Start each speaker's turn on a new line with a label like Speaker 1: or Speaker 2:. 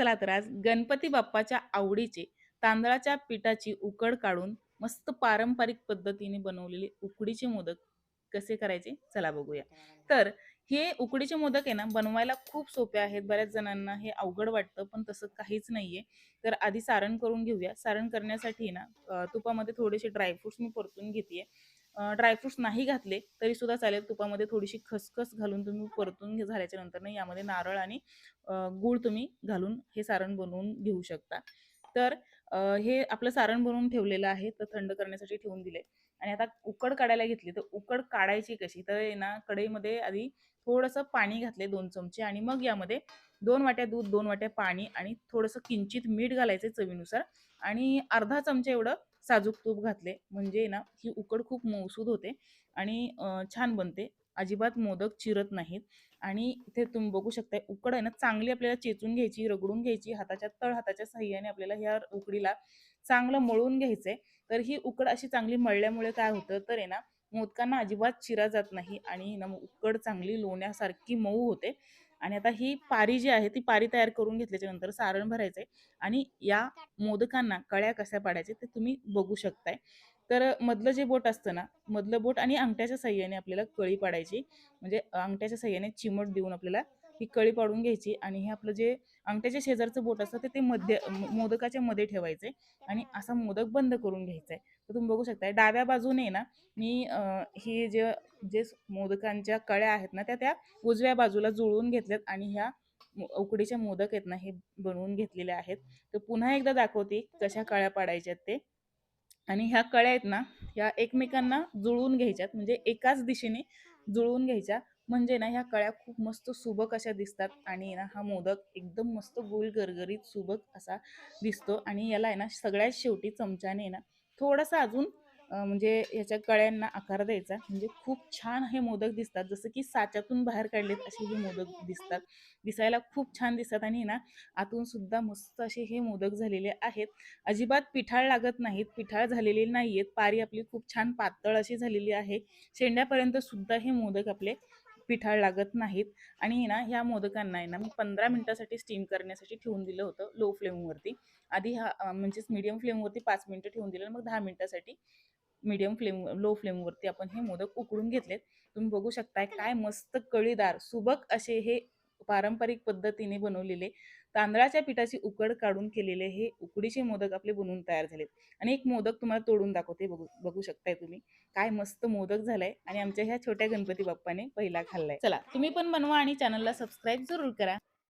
Speaker 1: चला तर आज गणपती बाप्पाच्या आवडीचे तांदळाच्या पिठाची उकड काढून मस्त पारंपरिक पद्धतीने बनवलेले उकडीचे मोदक कसे करायचे? चला बघूया. तर हे उकडीचे मोदक आहे ना बनवायला खूप सोपे आहेत. बऱ्याच जणांना हे अवघड वाटतं पण तसं काहीच नाहीये. तर आधी सारण करून घेऊया. सारण करण्यासाठी ना तुपामध्ये थोडेसे ड्रायफ्रुट्स मी परतून घेते ड्रायफ्रुट्स नाही घातले तरी सुद्धा चालेल. तुपामध्ये थोडीशी खसखस घालून तुम्ही परतून झाल्याच्यानंतर यामध्ये नारळ आणि गूळ तुम्ही घालून हे सारण बनवून घेऊ शकता. तर हे आपलं सारण बनवून ठेवलेलं आहे तर थंड करण्यासाठी ठेवून दिले आणि आता उकड काढायला घेतली तर उकड काढायची कशी? तर आहे ना कढईमध्ये आधी थोडंसं पाणी घातले दोन चमचे आणि मग यामध्ये दोन वाट्या दूध दोन वाट्या पाणी आणि थोडंसं किंचित मीठ घालायचे चवीनुसार. आणि अर्धा चमचा एवढं साजूक तूप घातले. म्हणजे ना ही उकड खूप मऊसूद होते आणि छान बनते. अजिबात मोदक चिरत नाहीत. आणि इथे तुम्ही बघू शकताय उकड आहे ना चांगली आपल्याला चेचून घ्यायची रगडून घ्यायची हाताच्या तळ हाताच्या सहाय्याने आपल्याला ह्या उकडीला चांगलं मळून घ्यायचंय. तर ही उकड अशी चांगली मळल्यामुळे काय होतं तर आहे ना मोदकांना अजिबात चिरा जात नाही आणि ना उकड चांगली लोण्यासारखी मऊ होते. आणि आता ही पारी जी आहे ती पारी तयार करून घेतल्याच्या नंतर सारण भरायचंय आणि या मोदकांना कळ्या कशा पाडायचे ते तुम्ही बघू शकताय. तर मधलं जे बोट असतं ना मधलं बोट आणि अंगठ्याच्या सहाय्याने आपल्याला कळी पाडायची. म्हणजे अंगठ्याच्या सहाय्याने चिमट देऊन आपल्याला ही कळी पाडून घ्यायची आणि हे आपलं जे अंगठ्याच्या शेजारचं बोट असतं ते ते मध्य मोदकाच्या मध्ये ठेवायचे आणि असा मोदक बंद करून घ्यायचा आहे. तर तुम्ही बघू शकता डाव्या बाजूने ना मी हे ही जे जे मोदकांच्या कळ्या आहेत ना त्या त्या उजव्या बाजूला जुळवून घेतल्यात आणि ह्या उकडीच्या उकडीचे मोदक आहेत ना हे बनवून घेतलेले आहेत. तर पुन्हा एकदा दाखवते कशा कळ्या पाडायच्यात ते. आणि ह्या कळ्या आहेत ना ह्या एकमेकांना जुळवून घ्यायच्यात म्हणजे एकाच दिशेने जुळवून घ्यायच्या. म्हणजे ना ह्या कळ्या खूप मस्त सुबक अशा दिसतात आणि ना हा मोदक एकदम मस्त गोल गरगरीत सुबक असा दिसतो आणि याला आहे ना सगळ्यात शेवटी चमच्याने ना थोडासा अजून म्हणजे ह्याच्या कळ्यांना आकार द्यायचा. म्हणजे खूप छान हे मोदक दिसतात. जसं की साच्यातून बाहेर काढलेत असे हे मोदक दिसतात. दिसायला खूप छान दिसतात आणि ना आतून सुद्धा मस्त असे हे मोदक झालेले आहेत. अजिबात पिठाळ लागत नाहीत. पिठाळ झालेले नाहीयेत. पारी आपली खूप छान पातळ अशी झालेली आहे. शेंड्यापर्यंत सुद्धा हे मोदक आपले पिठाळ लागत नाहीत. आणि ना ह्या मोदकांना आहे ना मी पंधरा मिनिटासाठी स्टीम करण्यासाठी ठेवून दिलं होतं लो फ्लेमवरती आधी हा म्हणजेच मीडियम फ्लेमवरती पाच मिनिटं ठेवून दिलं मग दहा मिनिटासाठी मीडियम फ्लेम लो फ्लेमवरती आपण हे मोदक उकळून घेतलेत. तुम्ही बघू शकताय काय मस्त कळीदार सुबक असे हे पारंपरिक पद्धतीने बनवलेले तांदळाच्या पिठाची उकड काढून केलेले हे उकडीचे मोदक आपले बनवून तयार झालेत. आणि एक मोदक तुम्हाला तोडून दाखवते बघू बघू शकताय तुम्ही. काय मस्त मोदक झालाय आणि आमच्या ह्या छोट्या गणपती बाप्पाने पहिला खाल्लाय. चला तुम्ही पण बनवा आणि चॅनलला सबस्क्राईब जरूर करा.